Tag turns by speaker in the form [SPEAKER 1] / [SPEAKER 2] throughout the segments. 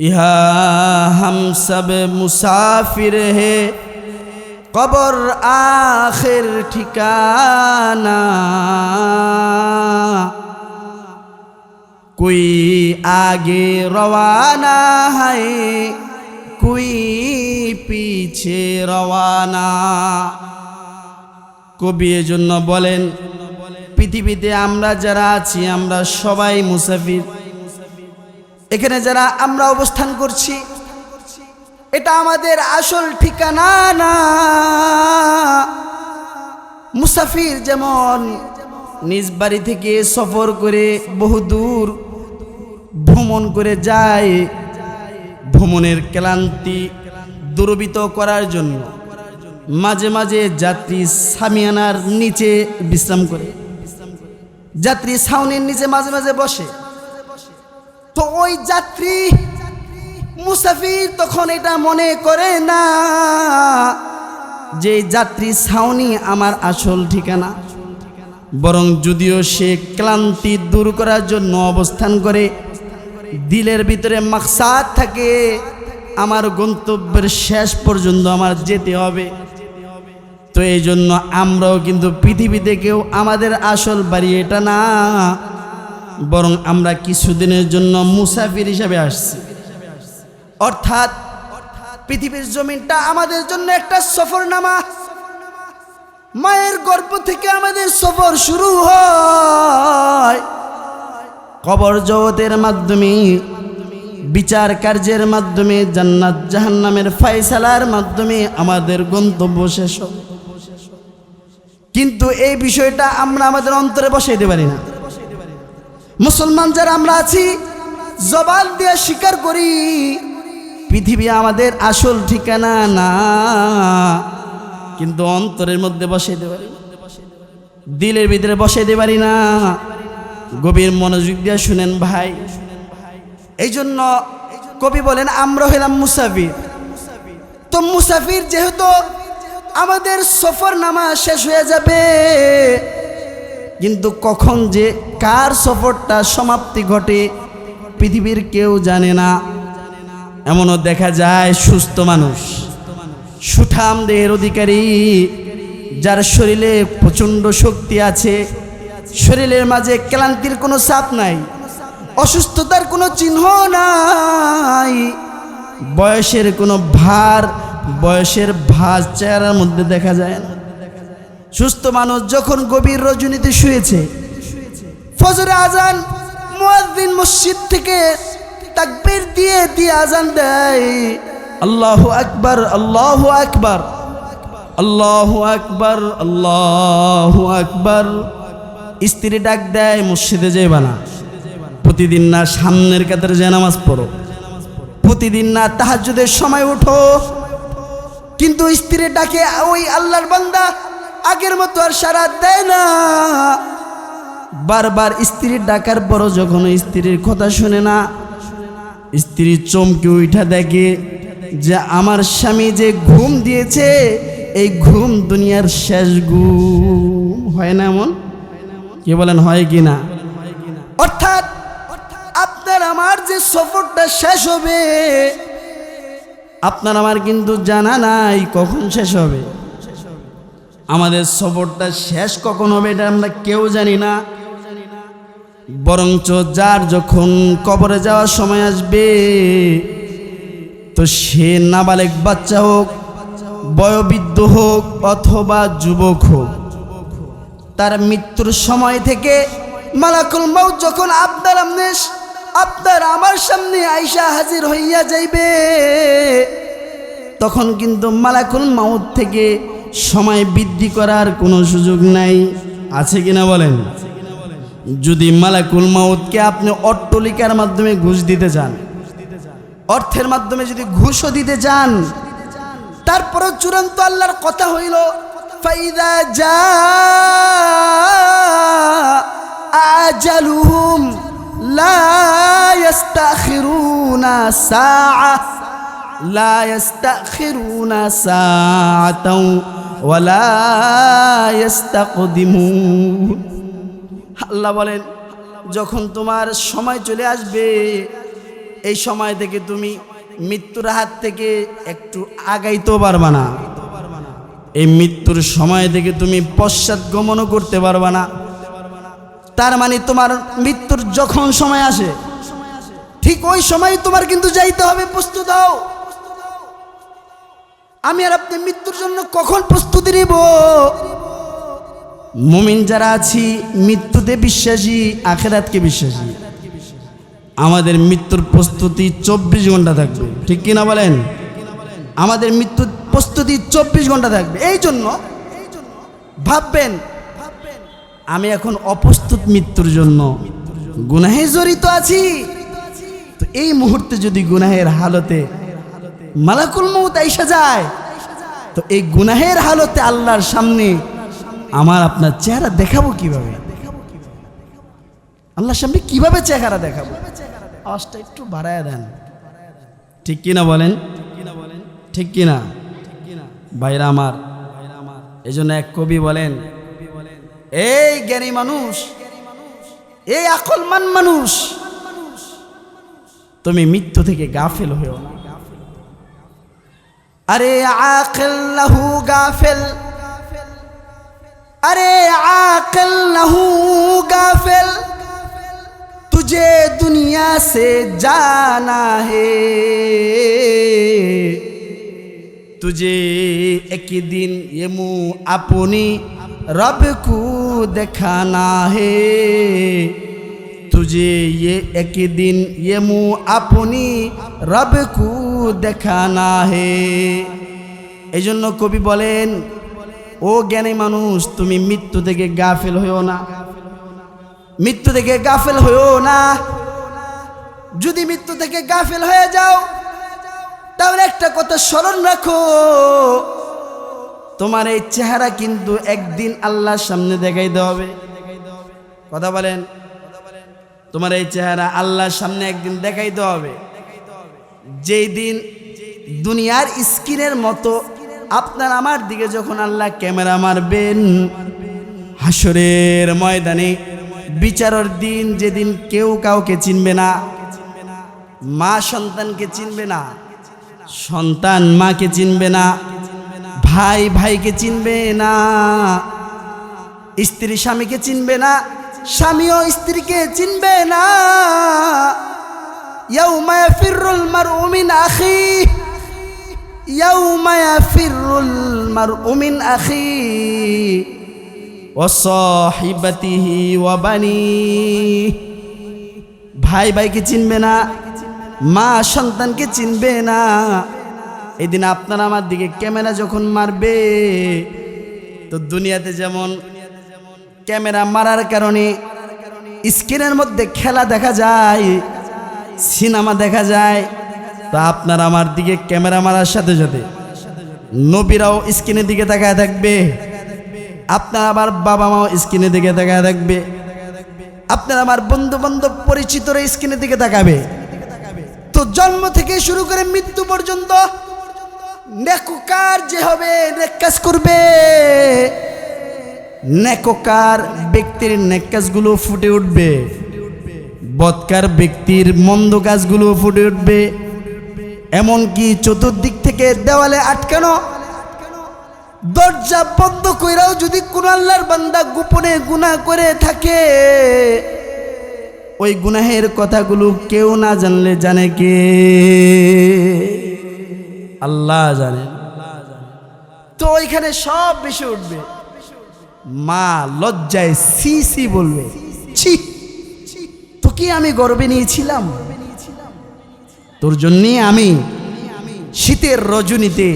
[SPEAKER 1] यहाँ हम सब मुसाफिर है कबर आखिर ठिकाना कोई आगे रवाना है कोई পিছে রওয়ানা কবি এজন্য বলেন পৃথিবীতে আমরা যারা আছি আমরা সবাই মুসাফির এখানে যারা আমরা অবস্থান করছি, এটা আমাদের আসল ঠিকানা না। মুসাফির যেমন নিজ বাড়ি থেকে সফর করে বহু দূর ভ্রমণ করে যায়, ভ্রমণের ক্লান্তি দূরবিত করার জন্য মাঝে মাঝে যাত্রী সামিয়ানার নিচে বিশ্রাম করে। যাত্রী ছাউনির নিচে মাঝে মাঝে বসে। তো ওই যাত্রী, মুসাফির তখন এটা মনে করে না যে যাত্রী ছাউনি আমার আসল ঠিকানা। বরং যদিও সে ক্লান্তি দূর করার জন্য অবস্থান করে, দিলের ভিতরে মাকসাদ থাকে, আমার গন্তব্যের শেষ পর্যন্ত আমার যেতে হবে। তো এই জন্য আমরাও কিন্তু পৃথিবীতে কেউ আমাদের আসল বাড়ি এটা না। বরং আমরা কিছুদিনের জন্য মুসাফির হিসাবে আসছি। অর্থাৎ পৃথিবীর জমিনটা আমাদের জন্য একটা সফরনামা। মায়ের গর্ভ থেকে আমাদের সফর শুরু হয়। কবর জগতের মাধ্যমে, বিচার কার্যের মাধ্যমে, জান্নাত জাহান্নামের ফায়সালার মাধ্যমে আমাদের গন্তব্য শেষ কিন্তু এই বিষয়টা আমরা আমাদের অন্তরে বসাইতে পারি না। মুসলমান যারা আমরা আছি, জবান দিয়ে স্বীকার করি, পৃথিবী আমাদের আসল ঠিকানা না। কিন্তু অন্তরের মধ্যে পারি না। দিলের ভিতরে বসাইতে পারি না। গভীর মনোযোগ দিয়ে শুনেন ভাই। এই জন্য কবি বলেন, আমরা হইলাম মুসাফির। তো মুসাফির যেহেতু আমাদের সফর নামা শেষ হয়ে যাবে কিন্তু কখন যে কার সফরটা সমাপ্তি ঘটে পৃথিবীর কেউ জানে না। এমনও দেখা যায় সুস্থ মানুষ সুঠাম দেহের অধিকারী, যার শরীরে প্রচণ্ড শক্তি আছে, শরীরের মাঝে ক্লান্তির কোনো চাপ নাই, অসুস্থতার কোনো চিহ্ন নাই। বয়সের কোনো ভার, বয়সের ভাজ চেহারার মধ্যে দেখা যায় না। সুস্থ মানুষ যখন গভীর রজনীতে শুয়েছে, ফজরে আজান মুয়াজ্জিন মসজিদ থেকে তাকবীর দিয়ে দিয়ে আজান দেয়। আল্লাহু আকবার আল্লাহু আকবার আল্লাহু আকবার আল্লাহু আকবার। স্ত্রী ডাক দেয়, মসজিদে যাইবা বানা প্রতিদিন না সামনের কাতারে যে নামাজ পড়ো। প্রতিদিন না তাহাজ্জুদের সময় ওঠো কিন্তু স্ত্রী ডাকে, ওই আল্লাহর বান্দা আগের মতো আর সারা দেয় না। বারবার স্ত্রীর ডাকার পরও যখন স্ত্রীর কথা শুনে না, স্ত্রী চমকে উঠা দেখে যে আমার স্বামী যে ঘুম দিয়েছে, এই ঘুম দুনিয়ার শেষ ঘুম। হয় না এমন? কে বলেন, হয় কি না? অর্থাৎ আপনার আমার যে সফরটা শেষ হবে, আপনার আমার কিন্তু জানা নাই কখন শেষ হবে। আমাদের সফরটা শেষ কখন হবে এটা আমরা কেউ জানি না। বরঞ্চ যার যখন কবরে যাওয়ার সময় আসবে, তো সে নাবালেক বাচ্চা হোক, বয়োবৃদ্ধ হোক অথবা যুবক হোক, তার মৃত্যুর সময় থেকে মালাকুল মাউত যখন আপনার আমনে আপনার আমার সামনে আইসা হাজির হইয়া যাইবে, তখন কিন্তু মালাকুল মাউত থেকে সময় বৃদ্ধি করার কোনো সুযোগ নাই। আছে কিনা বলেন? যদি মালাকুল মাউতকে আপনি অট্টলিকার মাধ্যমে ঘুষ দিতে চান অর্থের মাধ্যমে যদি ঘুষও দিতে চান তারপরও চূড়ান্ত আল্লাহর কথা হইল, ফাইদা যা লা সময় চলে আসবে, এই সময় থেকে তুমি মৃত্যুর হাত থেকে একটু আগাইতেও পারবা না। এই মৃত্যুর সময় থেকে তুমি পশ্চাৎ গমনও করতে পারবা না। তার মানে তোমার মৃত্যুর যখন সময় আসে, ঠিক ওই সময় তোমার কিন্তু যাইতে হবে, প্রস্তুত হও। আমি আর আপনি মৃত্যুর জন্য কখন প্রস্তুতি নিব? মুমিন যারা আছি, মৃত্যুতে বিশ্বাসী, আখেরাতকে বিশ্বাসী। আমাদের মৃত্যুর প্রস্তুতি চব্বিশ ঘণ্টা থাকবে। ঠিক কিনা বলেন? আমাদের মৃত্যুর প্রস্তুতি চব্বিশ ঘণ্টা থাকবে। এই জন্য ভাববেন, আমি এখন অপ্রস্তুত মৃত্যুর জন্য গুনাহে জড়িত আছি। তো এই মুহূর্তে যদি গুনাহের হালতে মালাকুল মৌত আইসা যায়। তো এই গুনাহের হালতে আল্লাহর সামনে আমার আপনার চেহারা দেখাবো কীভাবে? আল্লাহর সামনে কীভাবে চেহারা দেখাবো? আওয়াজটা একটু বাড়ায় দেন। ঠিক কিনা বলেন? ঠিক কিনা? ভাইরা আমার এই জন্য এক কবি বলেন, এই জ্ঞানী মানুষ, এই আকলমান মানুষ, তুমি মৃত্যু থেকে গাফেল হয়েও না। আরে আকেল লাহু গাফেল अरे आकल नहू गाफिल तुझे दुनिया से जाना है तुझे एक दिन ये मुंह अपनी रब को दिखाना है तुझे ये एक दिन ये मुंह अपनी रब को দেখানা হে এই জন্য কবি বলেন ও জ্ঞানী মানুষ তুমি মৃত্যু থেকে গাফেল হইও না মৃত্যু থেকে গাফেল হইও না যদি মৃত্যু থেকে গাফেল হয়ে যাও তাহলে একটা কথা স্মরণ রাখো তোমার এই চেহারা কিন্তু একদিন আল্লাহর সামনে দেখাইতে হবে কথা বলেন তোমার এই চেহারা আল্লাহর সামনে একদিন দেখাইতে হবে। যেই দিন দুনিয়ার স্ক্রিনের মতো আপনার আমার দিকে যখন আল্লাহ ক্যামেরা মারবেন হাসরের ময়দানে বিচারের দিন যেদিন কেউ কাউকে চিনবে না, মা সন্তানকে চিনবে না, সন্তান মাকে চিনবে না, ভাই ভাইকে চিনবে না, স্ত্রী স্বামীকে চিনবে না স্বামী ও স্ত্রীকে চিনবে না। ইয়াউমায়া ফিরুল মার উমিন আখি। ইয়াউমায়া ফিরুল মার উমিন আখি। অসহিবাতিহি ওয়াবানি ভাই ভাইকে চিনবে না, মা সন্তানকে চিনবে না। এদিন আপনারা আমার দিকে ক্যামেরা যখন মারবে, তো দুনিয়াতে যেমন ক্যামেরা মারার কারণে স্ক্রিনের মধ্যে খেলা দেখা যায়, সিনেমা দেখা যায়। তা আপনার আমার দিকে ক্যামেরা মারার সাথে সাথে নবীরাও স্ক্রিনের দিকে তাকায় থাকবে। আপনার আমার বাবা মাও স্ক্রিনের দিকে তাকায় থাকবে। আপনার আমার বন্ধু বান্ধব পরিচিতরা স্ক্রিনের দিকে তাকাবে। তো জন্ম থেকে শুরু করে মৃত্যু পর্যন্ত নেকুকার যে হবে নেকাজ করবে। নেককার ব্যক্তির নেকাজগুলো ফুটে উঠবে। বৎকার ব্যক্তির মন্দ কাজগুলো ফুটে উঠবে। এমনকি চতুর্দিক থেকে দেওয়ালে আটকানো। দরজা বন্ধ কইরাও যদি কোন আল্লাহর বান্দা গোপনে গুনাহ করে থাকে, ওই গুনাহের কথাগুলো কেউ না জানলে জানে কে? আল্লাহ জানে। তো ওইখানে সব বেশি উঠবে। মা লজ্জায় সি সি বলবে, ছি তো কি আমি গর্বে নিয়েছিলাম। তোর জন্যে আমি শীতের রজনীতে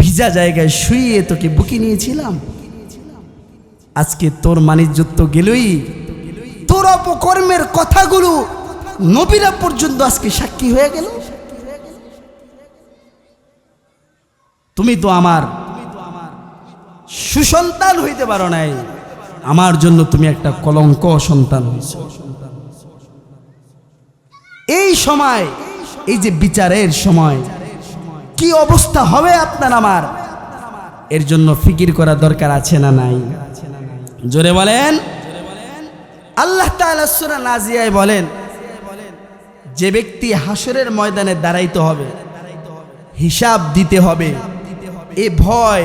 [SPEAKER 1] ভিজা জায়গায় শুয়ে তোকে বুকি নিয়েছিলাম। আজকে তোর মানিজ্যত্ব গেলই। তোর অপকর্মের কথাগুলো নবীরা পর্যন্ত আজকে সাক্ষী হয়ে গেল। তুমি তো আমার সুসন্তান হইতে পারো নাই। আমার জন্য তুমি একটা কলঙ্ক সন্তান। হয়েছ এই সময়, এই যে বিচারের সময়, কি অবস্থা হবে আপনার আমার? এর জন্য ফিকির করা দরকার আছে না নাই? জোরে বলেন। আল্লাহ সূরা নাজিয়ায় বলেন, যে ব্যক্তি হাসরের ময়দানে দাঁড়াইতে হবে, হিসাব দিতে হবে, এ ভয়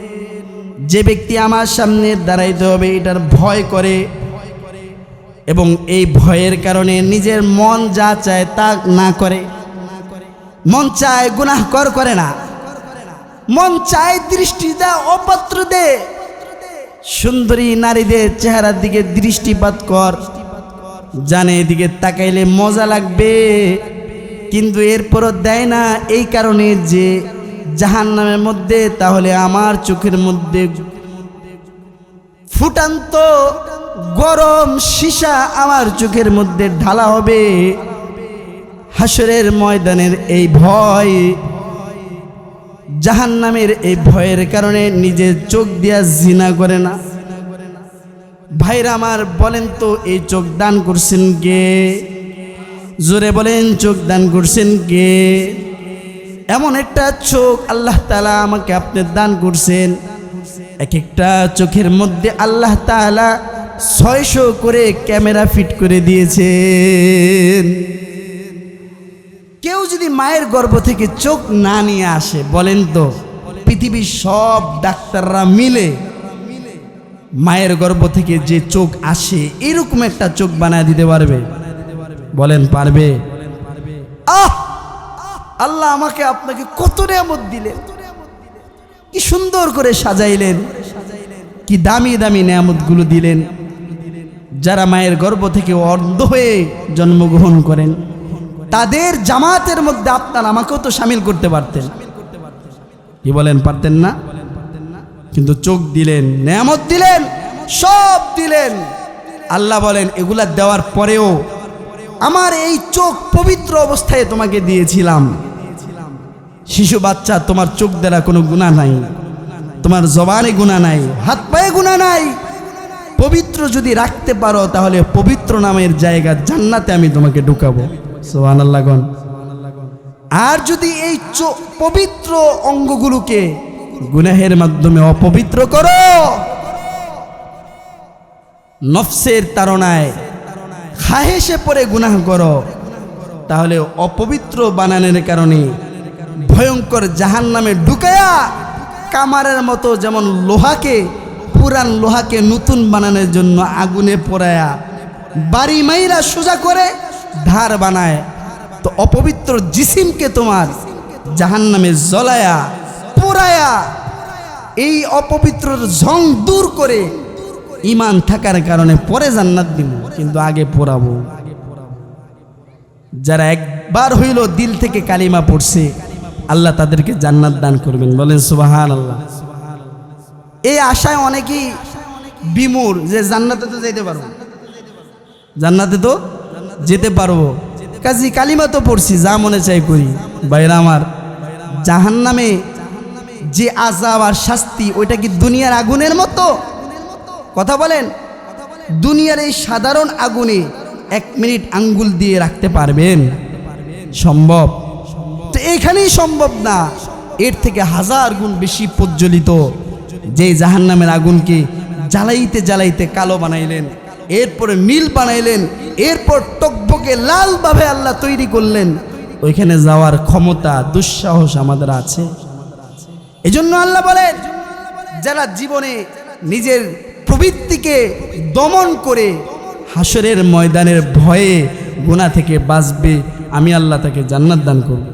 [SPEAKER 1] যে ব্যক্তি আমার সামনে দাঁড়াইতে হবে, এটার ভয় করে। এবং এই ভয়ের কারণে নিজের মন যা চায় তা না করে। মন চায় গুনাহ কর, করে না। মন চায় দৃষ্টি দা, অপাত্র দে। সুন্দরী নারীদের চেহারার দিকে দৃষ্টিপাত কর। জানে এদিকে তাকাইলে মজা লাগবে, কিন্তু এরপরও দেয় না, এই কারণে যে জাহান নামের মধ্যে, তাহলে আমার চোখের মধ্যে ফুটান্ত গরম সীসা আমার চোখের মধ্যে ঢালা হবে। হাসরের ময়দানের এই ভয় জাহান নামের এই ভয়ের কারণে নিজের চোখ দিয়া জিনা করে না। ভাইরা আমার, বলেন তো, এই চোখ দান করছেন কে? জোরে বলেন, চোখ দান করছেন কে? এমন একটা চোখ আল্লাহ তালা আমাকে আপনি দান করছেন। এক একটা চোখের মধ্যে আল্লাহ তালা ছয়শো করে ক্যামেরা ফিট করে দিয়েছেন। কেউ যদি মায়ের গর্ভ থেকে চোখ না নিয়ে আসে, বলেন তো, পৃথিবীর সব ডাক্তাররা মিলে মায়ের গর্ভ থেকে যে চোখ আসে, এরকম একটা চোখ বানায় দিতে পারবে? বলেন, পারবে? আহ! আল্লাহ আমাকে আপনাকে কত নিয়ামত দিলেন। কি সুন্দর করে সাজাইলেন। কি দামি দামি নিয়ামতগুলো দিলেন। যারা মায়ের গর্ভ থেকে অর্ধ হয়ে জন্মগ্রহণ করেন, তাদের জামাতের মধ্যে আপনার আমাকেও তো সামিল করতে পারতেন। কি বলেন, পারতেন না? কিন্তু চোখ দিলেন, নেয়ামত দিলেন, সব দিলেন। আল্লাহ বলেন, এগুলা দেওয়ার পরেও আমার এই চোখ পবিত্র অবস্থায় তোমাকে দিয়েছিলাম। শিশু বাচ্চা, তোমার চোখ দ্বারা কোনো গুণা নাই। তোমার জবানে গুণা নাই, হাত পায়ে গুণা নাই। পবিত্র যদি রাখতে পারো, তাহলে পবিত্র নামের জায়গা জান্নাতে আমি তোমাকে ঢুকাবো। সোহান আল্লাহগণ আর যদি এই পবিত্র অঙ্গগুলোকে গুনাহের মাধ্যমে অপবিত্র করো, নফসের তাড়নায় খাহেসে পরে গুনাহ করো, তাহলে অপবিত্র বানানের কারণে ভয়ঙ্কর জাহান নামে ঢুকায়া কামারের মতো যেমন লোহাকে, পুরান লোহাকে নতুন বানানোর জন্য আগুনে পোড়ায়া বাড়ি মাইরা সোজা করে ধার বানায়। তো অপবিত্র জিসিমকে তোমার জাহান নামে জ্বলায়া, পোড়ায়া, এই অপবিত্র ঝং দূর করে ইমান থাকার কারণে পরে জান্নাত দিব কিন্তু আগে পোড়াবো। যারা একবার হইল দিল থেকে কালিমা পড়ছে আল্লাহ তাদেরকে জান্নাত দান করবেন। বলেন সুবাহান আল্লাহ এই আশায় অনেকেই বিমূর যে জান্নাতে তো যেতে পারব। জান্নাতে তো যেতে পারব। কাজী কালিমা তো পড়ছি যা মনে চাই করি। বাইরা আমার জাহান নামে যে আজাব আর শাস্তি ওইটা কি দুনিয়ার আগুনের মতো? কথা বলেন দুনিয়ার এই সাধারণ আগুনে এক মিনিট আঙ্গুল দিয়ে রাখতে পারবেন? সম্ভব? এখানেই সম্ভব না। এর থেকে হাজার গুণ বেশি প্রজ্বলিত। যে জাহান নামের আগুনকে জ্বালাইতে জ্বালাইতে কালো বানাইলেন, এরপরে নীল বানাইলেন, এরপর টকবকে লালভাবে আল্লাহ তৈরি করলেন, ওইখানে যাওয়ার ক্ষমতা, দুঃসাহস আমাদের আছে। এজন্য আল্লাহ বলেন, যারা জীবনে নিজের প্রবৃত্তিকে দমন করে হাসরের ময়দানের ভয়ে গুণা থেকে বাঁচবে, আমি আল্লাহ তাকে জান্নাত দান করব।